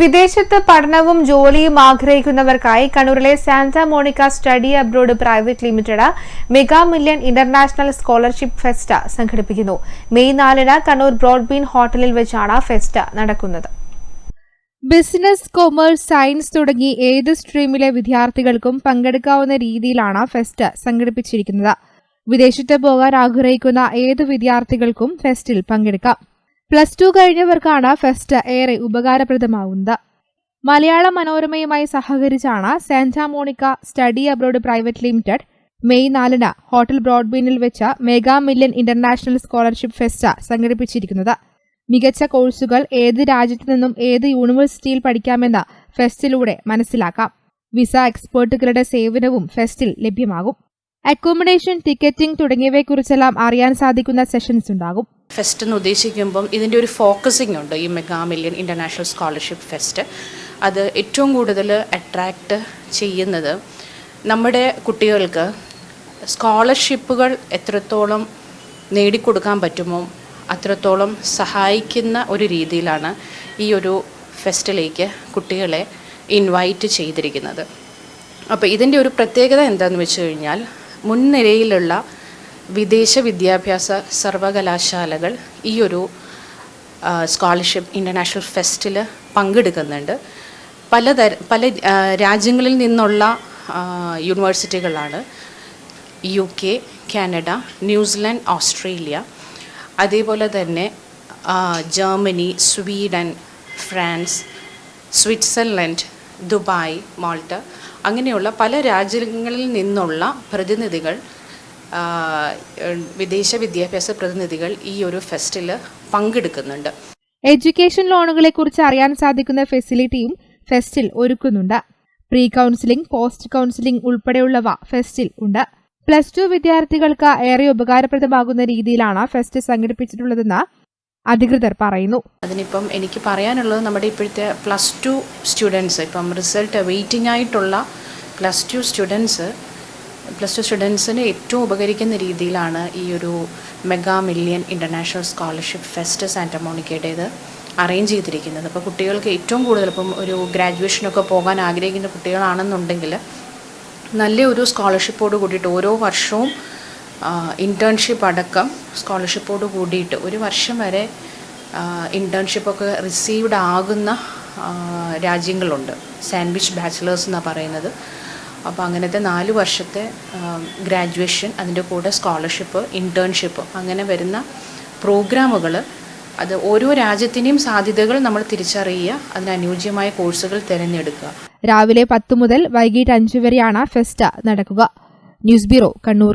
വിദേശത്ത് പഠനവും ജോലിയും ആഗ്രഹിക്കുന്നവർക്കായി കണ്ണൂരിലെ Santa Monica study abroad private limited mega million international scholarship fest സംഘടിപ്പിക്കുന്നു. മെയ് നാലിന് കണ്ണൂർ ബ്രോഡ്ബീൻ ഹോട്ടലിൽ വെച്ചാണ് ഫെസ്റ്റ് നടക്കുന്നത്. ബിസിനസ് കൊമേഴ്സ് സയൻസ് തുടങ്ങി ഏത് സ്ട്രീമിലെ വിദ്യാർത്ഥികൾക്കും പങ്കെടുക്കാവുന്ന രീതിയിലാണ് ഫെസ്റ്റ് സംഘടിപ്പിച്ചിരിക്കുന്നത്. വിദേശത്ത് പോകാൻ ആഗ്രഹിക്കുന്ന ഏത് വിദ്യാർത്ഥികൾക്കും ഫെസ്റ്റിൽ പങ്കെടുക്കാം. പ്ലസ് ടു കഴിഞ്ഞവർക്കാണ് ഫെസ്റ്റ് ഏറെ ഉപകാരപ്രദമാവുന്നത്. മലയാള മനോരമയുമായി സഹകരിച്ചാണ് Santa Monica study abroad private limited May നാലിന് ഹോട്ടൽ ബ്രോഡ്ബീനിൽ വെച്ച mega million international scholarship fest സംഘടിപ്പിച്ചിരിക്കുന്നത്. മികച്ച കോഴ്സുകൾ ഏത് രാജ്യത്തു നിന്നും ഏത് യൂണിവേഴ്സിറ്റിയിൽ പഠിക്കാമെന്ന് ഫെസ്റ്റിലൂടെ മനസ്സിലാക്കാം. വിസ എക്സ്പേർട്ടുകളുടെ സേവനവും ഫെസ്റ്റിൽ ലഭ്യമാകും. അക്കോമഡേഷൻ ടിക്കറ്റിംഗ് തുടങ്ങിയവയെക്കുറിച്ചെല്ലാം അറിയാൻ സാധിക്കുന്ന സെഷൻസ് ഉണ്ടാകും ഫെസ്റ്റ് എന്ന് ഉദ്ദേശിക്കുമ്പം ഇതിന്റെ ഒരു ഫോക്കസിംഗ് ഉണ്ട് ഈ mega million international scholarship fest അത് ഏറ്റവും കൂടുതൽ അട്രാക്റ്റ് ചെയ്യുന്നത് നമ്മുടെ കുട്ടികൾക്ക് സ്കോളർഷിപ്പുകൾ എത്രത്തോളം നേടിക്കൊടുക്കാൻ പറ്റുമോ അത്രത്തോളം സഹായിക്കുന്ന ഒരു രീതിയിലാണ് ഈ ഒരു ഫെസ്റ്റിലേക്ക് കുട്ടികളെ ഇൻവൈറ്റ് ചെയ്തിരിക്കുന്നത്. അപ്പോൾ ഇതിന്റെ ഒരു പ്രത്യേകത എന്താണെന്ന് വെച്ച് കഴിഞ്ഞാൽ മുൻനിരയിലുള്ള വിദേശ വിദ്യാഭ്യാസ സർവകലാശാലകൾ ഈ ഒരു സ്കോളർഷിപ്പ് ഇന്റർനാഷണൽ ഫെസ്റ്റിൽ പങ്കെടുക്കുന്നുണ്ട്. പലതര പല രാജ്യങ്ങളിൽ നിന്നുള്ള യൂണിവേഴ്സിറ്റികളാണ് U K Canada New Zealand Australia അതേപോലെ തന്നെ Germany Sweden France Switzerland Dubai Malta അങ്ങനെയുള്ള പല രാജ്യങ്ങളിൽ നിന്നുള്ള പ്രതിനിധികൾ വിദേശ വിദ്യാഭ്യാസ പ്രതിനിധികൾ ഈ ഒരു ഫെസ്റ്റിൽ പങ്കെടുക്കുന്നുണ്ട്. എഡ്യൂക്കേഷൻ ലോണുകളെ കുറിച്ച് അറിയാൻ സാധിക്കുന്ന ഫെസിലിറ്റിയും ഫെസ്റ്റിൽ ഒരുക്കുന്നുണ്ട്. പ്രീ കൗൺസിലിംഗ് പോസ്റ്റ് കൗൺസിലിംഗ് ഉൾപ്പെടെയുള്ളവ ഫെസ്റ്റിൽ ഉണ്ട്. പ്ലസ് ടു വിദ്യാർത്ഥികൾക്ക് ഏറെ ഉപകാരപ്രദമാകുന്ന രീതിയിലാണ് ഫെസ്റ്റ് സംഘടിപ്പിച്ചിട്ടുള്ളതെന്ന് അധികൃതർ പറയുന്നു. അതിനിപ്പം എനിക്ക് പറയാനുള്ളത് നമ്മുടെ ഇപ്പോഴത്തെ പ്ലസ് ടു സ്റ്റുഡൻസ് ഇപ്പം റിസൾട്ട് വെയിറ്റിംഗ് ആയിട്ടുള്ള plus two students plus two സ്റ്റുഡൻസിന് ഏറ്റവും ഉപകരിക്കുന്ന രീതിയിലാണ് ഈ ഒരു mega million international scholarship fest സാന്റമോണിക്കയുടേത് arrange ചെയ്തിരിക്കുന്നത്. അപ്പോൾ കുട്ടികൾക്ക് ഏറ്റവും കൂടുതൽ ഇപ്പം ഒരു ഗ്രാജുവേഷനൊക്കെ പോകാൻ ആഗ്രഹിക്കുന്ന കുട്ടികളാണെന്നുണ്ടെങ്കിൽ നല്ല ഒരു സ്കോളർഷിപ്പോട് കൂടിയിട്ട് ഓരോ വർഷവും ഇന്റേൺഷിപ്പ് അടക്കം സ്കോളർഷിപ്പോട് കൂടിയിട്ട് ഒരു വർഷം വരെ ഇന്റേൺഷിപ്പൊക്കെ റിസീവ്ഡ് ആകുന്ന രാജ്യങ്ങളുണ്ട്. സാൻഡ്വിച്ച് ബാച്ചിലേഴ്സ് എന്നാണ് പറയുന്നത്. അപ്പോൾ അങ്ങനത്തെ നാല് വർഷത്തെ ഗ്രാജുവേഷൻ അതിന്റെ കൂടെ സ്കോളർഷിപ്പ് ഇന്റേൺഷിപ്പ് അങ്ങനെ വരുന്ന പ്രോഗ്രാമുകൾ അത് ഓരോ രാജ്യത്തിന്റെയും സാധ്യതകൾ നമ്മൾ തിരിച്ചറിയുക അതിനനുയോജ്യമായ കോഴ്സുകൾ തിരഞ്ഞെടുക്കുക. രാവിലെ പത്ത് മുതൽ വൈകിട്ട് അഞ്ചു വരെയാണ് ഫെസ്റ്റ നടക്കുക. News bureau Kannur.